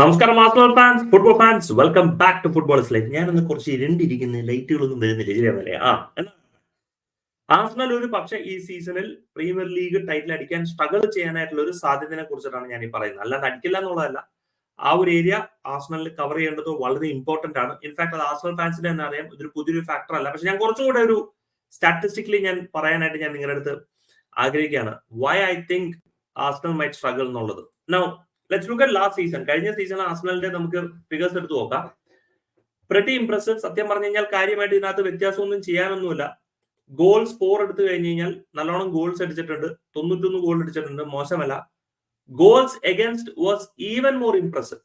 നമസ്കാരം Arsenal fans football fans welcome back to football life ഞാനൊന്ന് കുറച്ച് ഇരണ്ടിരിക്കുന്ന ലൈറ്റുകളൊന്നും വരുന്നില്ല. ശരിയാണല്ലേ ആ എന്നാ? ആസ്നൽ ഒരു പക്ഷേ ഈ സീസണിൽ പ്രീമിയർ ലീഗ് ടൈറ്റിൽ അടിക്കാൻ സ്ട്രഗിൾ ചെയ്യാനായിട്ടുള്ള ഒരു സാധ്യതയെ കുറിച്ചിട്ടാണ് ഞാൻ ഈ പറയുന്നത്. അല്ലാതെ അടിക്കില്ല എന്നുള്ളതല്ല. ആ ഒരു ഏരിയ ആസ്നലിൽ കവർ ചെയ്യേണ്ടത് വളരെ ഇമ്പോർട്ടന്റ് ആണ്. ഇൻഫാക്ട് അത് ആസ്നൽ ഫാൻസിന് തന്നെ അറിയാം. ഇതൊരു പുതിയൊരു ഫാക്ടർ അല്ല. പക്ഷെ ഞാൻ കുറച്ചും കൂടെ ഒരു സ്റ്റാറ്റിസ്റ്റിക്കലി ഞാൻ പറയാനായിട്ട് ഞാൻ നിങ്ങളുടെ അടുത്ത് ആഗ്രഹിക്കുകയാണ്. Why I think Arsenal might struggle എന്നുള്ളത്. No let's look at last season കഴിഞ്ഞ സീസൺ ആസ്നലിന്റെ നമുക്ക് ഫിഗേഴ്സ് എടുത്ത് നോക്കാം. പ്രതി ഇംപ്രസീവ് സത്യം പറഞ്ഞു കഴിഞ്ഞാൽ കാര്യമായിട്ട് ഇതിനകത്ത് വ്യത്യാസമൊന്നും ചെയ്യാനൊന്നുമില്ല. ഗോൾസ് ഫോർ എടുത്തു കഴിഞ്ഞ് കഴിഞ്ഞാൽ നല്ലോണം ഗോൾസ് അടിച്ചിട്ടുണ്ട്. തൊണ്ണൂറ്റൊന്ന് ഗോൾ അടിച്ചിട്ടുണ്ട്. മോശമല്ല. Goals against was even more impressive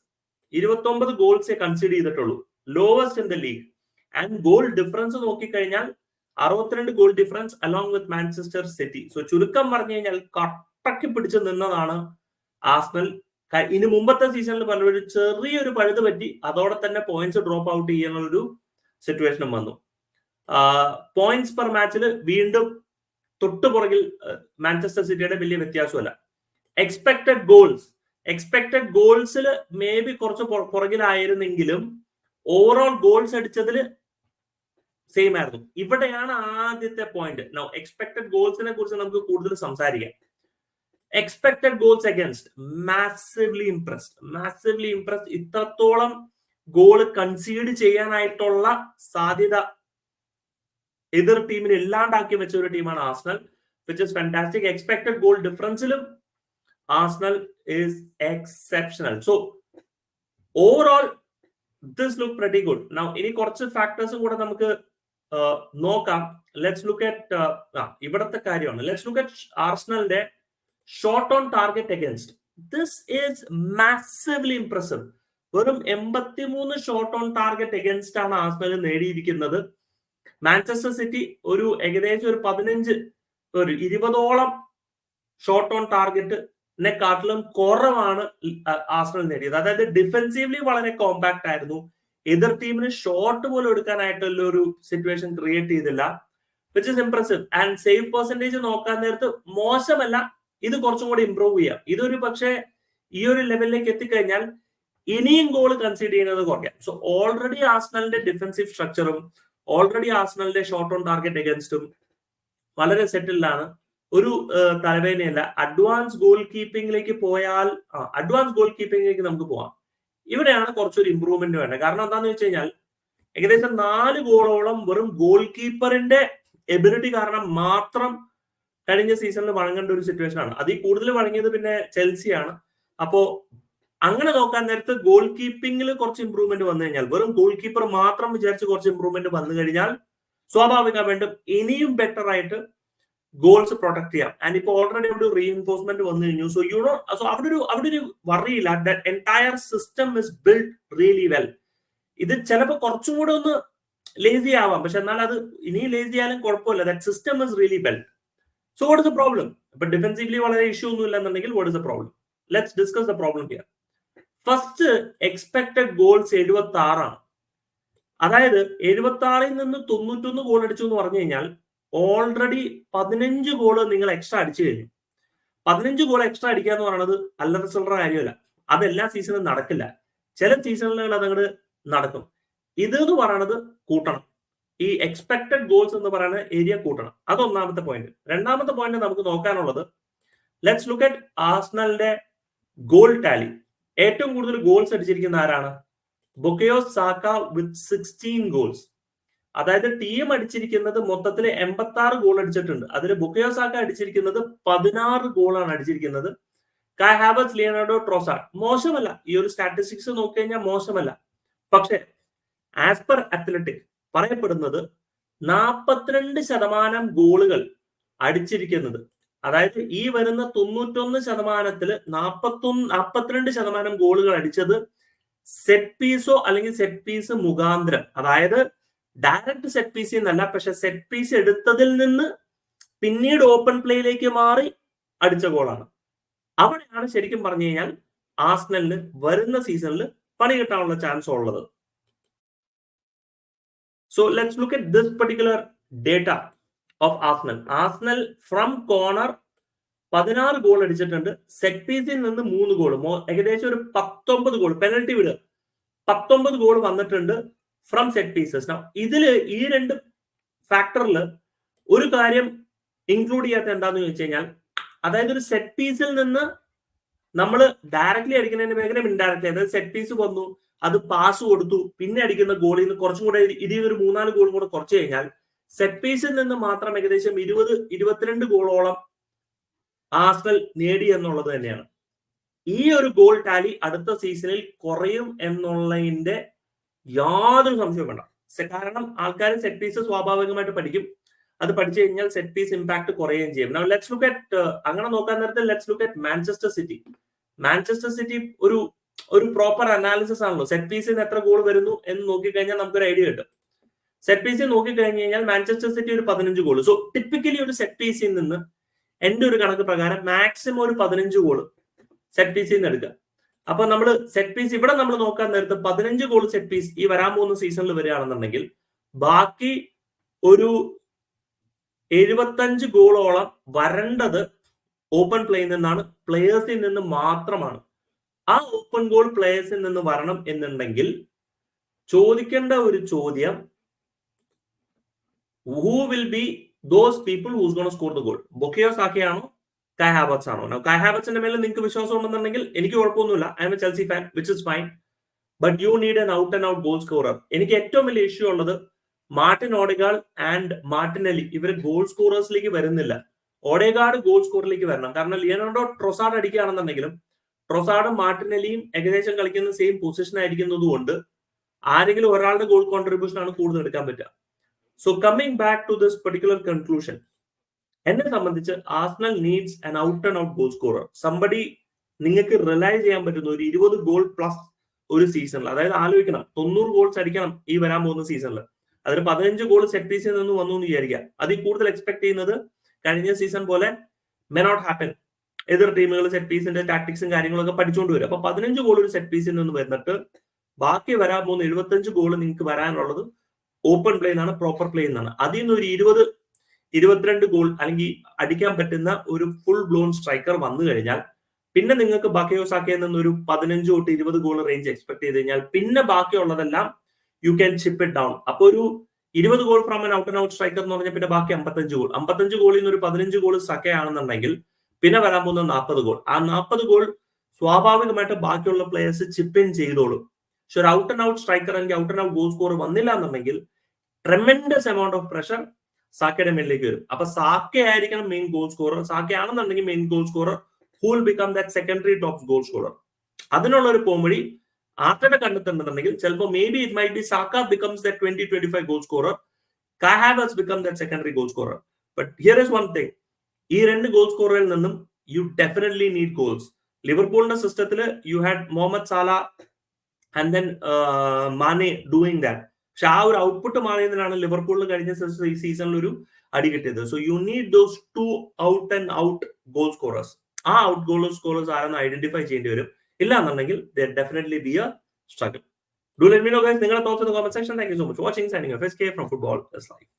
ഇരുപത്തൊമ്പത് ഗോൾസേ കൺസിഡർ ചെയ്തിട്ടുള്ളൂ. Lowest in the league and goal difference നോക്കിക്കഴിഞ്ഞാൽ അറുപത്തിരണ്ട് goal difference along with Manchester City so ചുരുക്കം പറഞ്ഞു കഴിഞ്ഞാൽ കട്ടക്കി പിടിച്ച് നിന്നതാണ് ആസ്നൽ ഇനി മുമ്പത്തെ സീസണിൽ പറഞ്ഞൊരു ചെറിയൊരു പഴുത് പറ്റി അതോടെ തന്നെ പോയിന്റ്സ് ഡ്രോപ്പ് ഔട്ട് ചെയ്യാനുള്ള ഒരു സിറ്റുവേഷനും വന്നു. പോയിന്റ്സ് പെർ മാച്ചിൽ വീണ്ടും തൊട്ടു പുറകിൽ മാഞ്ചസ്റ്റർ സിറ്റിയുടെ വലിയ വ്യത്യാസമല്ല. എക്സ്പെക്ടഡ് ഗോൾസ് എക്സ്പെക്ടഡ് ഗോൾസിൽ മേ ബി കുറച്ച് പുറകിലായിരുന്നെങ്കിലും ഓവറോൾ ഗോൾസ് അടിച്ചതിൽ സെയിം ആയിരുന്നു. ഇവിടെയാണ് ആദ്യത്തെ പോയിന്റ് എക്സ്പെക്ടഡ് ഗോൾസിനെ കുറിച്ച് നമുക്ക് കൂടുതൽ സംസാരിക്കാം. Expected goals against massively impressed massively impressed ഇത്രത്തോളം ഗോൾ കൺസീഡ് ചെയ്യാനായിട്ടുള്ള സാധ്യത എതിർ ടീമിന് ഇല്ലാണ്ടാക്കി വെച്ച ഒരു ടീമാണ് Arsenal which is fantastic expected goal ഡിഫറൻസിലും Arsenal is exceptional so overall this look pretty good now ഇനി കുറച്ച് ഫാക്ടേഴ്സും കൂടെ നമുക്ക് നോക്കാം. ലെറ്റ്സ് ലുക്ക് അറ്റ് ഇവിടത്തെ കാര്യമാണ്. Let's look at ആർസ്നലിന്റെ shot on target against this is massively impressive വെറും എൺപത്തിമൂന്ന് ഷോർട്ട് ഓൺ ടാർഗറ്റ് അഗേൻസ്റ്റ് ആണ് ആസ്മൽ നേടിയിരിക്കുന്നത്. മാഞ്ചസ്റ്റർ സിറ്റി ഒരു ഏകദേശം ഒരു പതിനഞ്ച് ഒരു ഇരുപതോളം ഷോർട്ട് ഓൺ ടാർഗറ്റ് നെക്കാട്ടിലും കുറവാണ് ആസ്മൽ നേടിയത്. അതായത് ഡിഫെൻസീവ്ലി വളരെ കോമ്പാക്ട് ആയിരുന്നു. എതിർ ടീമിന് ഷോട്ട് പോലും എടുക്കാനായിട്ടുള്ള ഒരു സിറ്റുവേഷൻ ക്രിയേറ്റ് ചെയ്തില്ല which is impressive and save percentage നോക്കാൻ നേരത്ത് മോശമല്ല ഇത് കുറച്ചും കൂടി ഇമ്പ്രൂവ് ചെയ്യാം. ഇതൊരു പക്ഷേ ഈ ഒരു ലെവലിലേക്ക് എത്തിക്കഴിഞ്ഞാൽ ഇനിയും ഗോൾ കൺസിഡർ ചെയ്യുന്നത് കുറയ്ക്കാം. സോ ഓൾറെഡി ആസ്നലിന്റെ ഡിഫൻസീവ് സ്ട്രക്ചറും ഓൾറെഡി ആസ്നലിന്റെ ഷോർട്ട് ഓൺ ടാർഗറ്റ് അഗൻസ്റ്റും വളരെ സെറ്റിൽഡാണ് ഒരു തലവേദനയല്ല. അഡ്വാൻസ് ഗോൾ കീപ്പിംഗിലേക്ക് പോയാൽ അഡ്വാൻസ് ഗോൾ കീപ്പിംഗിലേക്ക് നമുക്ക് പോവാം. ഇവിടെയാണ് കുറച്ചൊരു ഇമ്പ്രൂവ്മെന്റ് വേണ്ടത്. കാരണം എന്താന്ന് വെച്ച് കഴിഞ്ഞാൽ ഏകദേശം നാല് ഗോളോളം വെറും ഗോൾ കീപ്പറിന്റെ എബിലിറ്റി കാരണം മാത്രം കഴിഞ്ഞ സീസണിൽ വഴങ്ങേണ്ട ഒരു സിറ്റുവേഷൻ ആണ്. അതിൽ കൂടുതൽ വഴങ്ങിയത് പിന്നെ ചെൽസിയാണ്. അപ്പോ അങ്ങനെ നോക്കാൻ നേരത്ത് ഗോൾ കീപ്പിംഗിൽ കുറച്ച് ഇമ്പ്രൂവ്മെന്റ് വന്നു കഴിഞ്ഞാൽ വെറും ഗോൾ കീപ്പർ മാത്രം വിചാരിച്ച് കുറച്ച് ഇമ്പ്രൂവ്മെന്റ് വന്നു കഴിഞ്ഞാൽ സ്വാഭാവികമായിട്ടും ഇനിയും ബെറ്റർ ആയിട്ട് ഗോൾസ് പ്രൊട്ടക്ട് ചെയ്യാം. ആൻഡ് ഇപ്പൊ ഓൾറെഡി അവിടെ ഒരു റീഎൻഫോഴ്സ്മെന്റ് വന്നു കഴിഞ്ഞു. സോ യു നോ സോ അവിടെ ഒരു അവിടെ ഒരു വറിയില്ല that entire system is build really well ഇത് ചിലപ്പോൾ കുറച്ചും കൂടെ ഒന്ന് ലേസി ആവാം. പക്ഷെ എന്നാൽ അത് ഇനി ലേസി ആയാലും കുഴപ്പമില്ല. That system is really well so what is a problem ഇപ്പൊ ഡിഫൻസീവ്ലി വളരെ ഇഷ്യൂ ഒന്നും ഇല്ലെന്നുണ്ടെങ്കിൽ what is a problem let's discuss the problem here first expected goals എഴുപത്തി ആറാണ് അതായത് എഴുപത്തി ആറിൽ നിന്ന് തൊണ്ണൂറ്റൊന്ന് ഗോൾ അടിച്ചു എന്ന് പറഞ്ഞു കഴിഞ്ഞാൽ ഓൾറെഡി പതിനഞ്ച് ഗോൾ നിങ്ങൾ എക്സ്ട്രാ അടിച്ചു കഴിഞ്ഞു. പതിനഞ്ച് ഗോൾ എക്സ്ട്രാ അടിക്കുക എന്ന് പറയുന്നത് അല്ലറ ചില്ലറ കാര്യമല്ല. അത് എല്ലാ സീസണും നടക്കില്ല. ചില സീസണുകൾ അതങ്ങോട്ട് നടക്കും. ഇത് എന്ന് പറയുന്നത് കൂട്ടണം. ഈ എക്സ്പെക്ടഡ് ഗോൾസ് എന്ന് പറയുന്ന ഏരിയ കൂട്ടണം. അത് ഒന്നാമത്തെ പോയിന്റ് രണ്ടാമത്തെ പോയിന്റ് നമുക്ക് നോക്കാനുള്ളത് ലെറ്റ്സ് ലുക്ക് അറ്റ് ആസ്നലിന്റെ ഗോൾ ടാലി ഏറ്റവും കൂടുതൽ ഗോൾസ് അടിച്ചിരിക്കുന്ന ആരാണ്? Bukayo Saka with sixteen goals അതായത് ടീം അടിച്ചിരിക്കുന്നത് മൊത്തത്തിൽ എൺപത്തി ആറ് ഗോൾ അടിച്ചിട്ടുണ്ട്. അതിൽ ബുക്കയോ സാക്ക അടിച്ചിരിക്കുന്നത് പതിനാറ് ഗോളാണ് അടിച്ചിരിക്കുന്നത്. കൈ ഹാബസ് ലിയനാർഡോ ട്രോസാഡ് മോശമല്ല. ഈ ഒരു സ്റ്റാറ്റിസ്റ്റിക്സ് നോക്കി കഴിഞ്ഞാൽ മോശമല്ല. പക്ഷെ ആസ് പെർ അത്ലറ്റിക് പറയപ്പെടുന്നത് നാൽപ്പത്തിരണ്ട് ശതമാനം ഗോളുകൾ അടിച്ചിരിക്കുന്നത്. അതായത് ഈ വരുന്ന തൊണ്ണൂറ്റൊന്ന് ശതമാനത്തിൽ നാൽപ്പത്തൊന്ന് നാൽപ്പത്തിരണ്ട് ശതമാനം ഗോളുകൾ അടിച്ചത് സെറ്റ് പീസോ അല്ലെങ്കിൽ സെറ്റ് പീസ് മുഖാന്തരം. അതായത് ഡയറക്റ്റ് സെറ്റ് പീസ് എന്നല്ല പക്ഷെ സെറ്റ് പീസ് എടുത്തതിൽ നിന്ന് പിന്നീട് ഓപ്പൺ പ്ലേയിലേക്ക് മാറി അടിച്ച ഗോളാണ് അവിടെയാണ് ശരിക്കും പറഞ്ഞു കഴിഞ്ഞാൽ ആസ്നലിന് വരുന്ന സീസണിൽ പണി കിട്ടാനുള്ള ചാൻസ് ഉള്ളത്. So let's look at this particular data of Arsenal. Arsenal from corner പതിനാറ് ഗോൾ അടിച്ചിട്ടുണ്ട്. സെറ്റ് പീസിൽ നിന്ന് മൂന്ന് ഗോൾ ഏകദേശം ഒരു പത്തൊമ്പത് ഗോൾ പെനൽറ്റി വിട്. പത്തൊമ്പത് ഗോൾ വന്നിട്ടുണ്ട് ഫ്രം സെറ്റ് പീസസ് ഇതിൽ ഈ രണ്ട് ഫാക്ടറിൽ ഒരു കാര്യം ഇൻക്ലൂഡ് ചെയ്യാത്ത എന്താന്ന് ചോദിച്ചു കഴിഞ്ഞാൽ അതായത് ഒരു സെറ്റ് പീസിൽ നിന്ന് നമ്മൾ ഡയറക്ട്ലി അടിക്കുന്നതിന് മേഖല ഇൻഡയറക്ട്ലി അതായത് സെറ്റ് പീസ് വന്നു അത് പാസ് കൊടുത്തു പിന്നെ അടിക്കുന്ന ഗോളിൽ നിന്ന് കുറച്ചും കൂടെ ഇതിൽ ഒരു മൂന്നാൽ ഗോൾ കൂടെ കുറച്ച് കഴിഞ്ഞാൽ സെറ്റ് പീസിൽ നിന്ന് മാത്രം ഏകദേശം ഇരുപത് ഇരുപത്തിരണ്ട് ഗോളോളം ആസ്നൽ നേടി എന്നുള്ളത് തന്നെയാണ്. ഈ ഒരു ഗോൾ ടാലി അടുത്ത സീസണിൽ കുറയും എന്നുള്ളതിന്റെ യാതൊരു സംശയവും വേണ്ട. കാരണം ആൾക്കാർ സെറ്റ് പീസ് സ്വാഭാവികമായിട്ട് പഠിക്കും. അത് പഠിച്ചു കഴിഞ്ഞാൽ സെറ്റ് പീസ് ഇമ്പാക്ട് കുറയുകയും ചെയ്യും. ലെറ്റ്സ് ലുക്ക് അറ്റ് അങ്ങനെ നോക്കാൻ നേരത്തെ let's look at Manchester City Manchester City ഒരു ഒരു പ്രോപ്പർ അനാലിസിസ് ആണല്ലോ. സെറ്റ് പീസിൽ എത്ര ഗോൾ വരുന്നു എന്ന് നോക്കിക്കഴിഞ്ഞാൽ നമുക്കൊരു ഐഡിയ കിട്ടും. സെറ്റ് പീസിൽ നോക്കിക്കഴിഞ്ഞ് കഴിഞ്ഞാൽ മാഞ്ചസ്റ്റർ സിറ്റി ഒരു പതിനഞ്ച് ഗോൾ സോ ടിപ്പിക്കലി ഒരു സെറ്റ് പീസിൽ നിന്ന് എന്റെ ഒരു കണക്ക് പ്രകാരം മാക്സിമം ഒരു പതിനഞ്ച് ഗോൾ സെറ്റ് പീസിൽ നിന്ന് എടുക്കുക. അപ്പൊ നമ്മൾ സെറ്റ് പീസ് ഇവിടെ നമ്മൾ നോക്കാൻ നേരത്തെ പതിനഞ്ച് ഗോൾ സെറ്റ് പീസ് ഈ വരാൻ പോകുന്ന സീസണിൽ വരികയാണെന്നുണ്ടെങ്കിൽ ബാക്കി ഒരു എഴുപത്തഞ്ച് ഗോളോളം വരണ്ടത് ഓപ്പൺ പ്ലേയിൽ നിന്നാണ്. പ്ലേയേഴ്സിൽ നിന്ന് മാത്രമാണ്. ആ ഓപ്പൺ ഗോൾ പ്ലേയേഴ്സിൽ നിന്ന് വരണം എന്നുണ്ടെങ്കിൽ ചോദിക്കേണ്ട ഒരു ചോദ്യം who will be those people who's gone score the goal Bukayo's സാക്കിയാണോ Kai ആണോ? കായ് മേലെ നിങ്ങൾക്ക് വിശ്വാസം ഉണ്ടെന്നുണ്ടെങ്കിൽ എനിക്ക് കുഴപ്പമൊന്നുമില്ല. I am a Chelsea fan which is fine but you need an out and out goal scorer എനിക്ക് ഏറ്റവും വലിയ ഇഷ്യൂ ഉള്ളത് മാർട്ടിൻ ഓഡേഗാൾ ആൻഡ് മാർട്ടിനലി ഇവർ ഗോൾ സ്കോറേഴ്സിലേക്ക് വരുന്നില്ല. ഓഡേഗാർഡ് ഗോൾ സ്കോറിലേക്ക് വരണം. കാരണം ലിയനോഡോ ട്രൊസാഡ് അടിക്കുകയാണെന്നുണ്ടെങ്കിലും ട്രൊസാഡും മാർട്ടിനലിയും ഏകദേശം കളിക്കുന്ന സെയിം പൊസിഷൻ ആയിരിക്കുന്നത് കൊണ്ട് ആരെങ്കിലും ഒരാളുടെ ഗോൾ കോൺട്രിബ്യൂഷൻ ആണ് കൂടുതൽ എടുക്കാൻ പറ്റുക. So coming back to this particular conclusion എന്നെ സംബന്ധിച്ച് Arsenal needs an out and out goal scorer somebody നിങ്ങൾക്ക് റിലൈ ചെയ്യാൻ പറ്റുന്ന ഒരു ഇരുപത് ഗോൾ പ്ലസ് ഒരു സീസണിൽ അതായത് ആലോചിക്കണം. തൊണ്ണൂറ് ഗോൾസ് അടിക്കണം ഈ വരാൻ പോകുന്ന സീസണിൽ അതിന് പതിനഞ്ച് ഗോൾ സെറ്റ് പീസിൽ നിന്ന് വന്നു എന്ന് വിചാരിക്കുക. അതിൽ കൂടുതൽ എക്സ്പെക്ട് ചെയ്യുന്നത് കഴിഞ്ഞ സീസൺ പോലെ മെ നോട്ട് ഹാപ്പൻ എതിർ ടീമുകൾ സെറ്റ് പീസിന്റെ ടാക്ടിക്സും കാര്യങ്ങളൊക്കെ പഠിച്ചുകൊണ്ട് വരും. അപ്പൊ പതിനഞ്ച് ഗോൾ ഒരു സെറ്റ് പീസിൽ നിന്ന് വന്നിട്ട് ബാക്കി വരാൻ പോകുന്ന എഴുപത്തഞ്ച് ഗോൾ നിങ്ങൾക്ക് വരാനുള്ളത് ഓപ്പൺ പ്ലേ എന്നാണ് പ്രോപ്പർ പ്ലേ എന്നാണ് അതിൽ നിന്ന് ഒരു ഇരുപത് ഇരുപത്തിരണ്ട് ഗോൾ അല്ലെങ്കിൽ അടിക്കാൻ പറ്റുന്ന ഒരു ഫുൾ ബ്ലോൺ സ്ട്രൈക്കർ വന്നു കഴിഞ്ഞാൽ പിന്നെ നിങ്ങൾക്ക് ബാക്കിയോ സാക്കയിൽ നിന്ന് ഒരു പതിനഞ്ച് തൊട്ട് ഇരുപത് ഗോൾ റേഞ്ച് എക്സ്പെക്ട് ചെയ്ത് കഴിഞ്ഞാൽ പിന്നെ ബാക്കിയുള്ളതെല്ലാം you can chip it down അപ്പൊ ഒരു ഇരുപത് goal from an out and out striker എന്ന് പറഞ്ഞാൽ പിന്നെ ബാക്കി അമ്പത്തഞ്ച് ഗോൾ അമ്പത്തഞ്ച് ഗോളിൽ നിന്ന് ഒരു പതിനഞ്ച് ഗോൾ സക്കയാണെന്നുണ്ടെങ്കിൽ പിന്നെ വരാൻ പോകുന്ന നാൽപ്പത് ഗോൾ ആ നാൽപ്പത് ഗോൾ സ്വാഭാവികമായിട്ട് ബാക്കിയുള്ള പ്ലേയേഴ്സ് ചിപ്പ് ഇൻ ചെയ്തോളും. പക്ഷെ ഒരു ഔട്ട് ആൻഡ് ഔട്ട് സ്ട്രൈക്കർ അല്ലെങ്കിൽ out and out goal score വന്നില്ല എന്നുണ്ടെങ്കിൽ ട്രെമെൻഡസ് എമൗണ്ട് ഓഫ് പ്രഷർ സാക്കയുടെ മേലിലേക്ക് വരും. അപ്പൊ സാക്ക ആയിരിക്കണം മെയിൻ ഗോൾ സ്കോറർ സാക്ക ആണെന്നുണ്ടെങ്കിൽ main goal scorer who'll become that secondary top goal scorer അതിനുള്ള ഒരു പോംവഴി ആർട്ടയുടെ കണ്ടെത്തുന്നുണ്ടെങ്കിൽ ചിലപ്പോൾ maybe it might be Saka becomes the twenty twenty five goal scorer കാഹാബസ് become the secondary goal scorer but here is one thing ഈ രണ്ട് goal സ്കോറിൽ നിന്നും യു ഡെഫിനറ്റ്ലി നീഡ് ഗോൾസ് ലിവർപൂളിന്റെ സിസ്റ്റത്തിൽ you had Mohamed Salah and then Mane doing that പക്ഷെ ആ ഒരു output മാറിയതിനാണ് ലിവർപൂളിൽ കഴിഞ്ഞ ഈ സീസണിൽ ഒരു അടി കിട്ടിയത്. So you need those two out and out goal scorers ആ ഔട്ട് ഗോൾ സ്കോറേഴ്സ് ആരെന്ന് ഐഡന്റിഫൈ ചെയ്യേണ്ടി വരും. ഇല്ല എന്നുണ്ടെങ്കിൽ definitely be a struggle do let me know guys നിങ്ങളുടെ thoughts in comment section thank you so much watching signing F S K from football life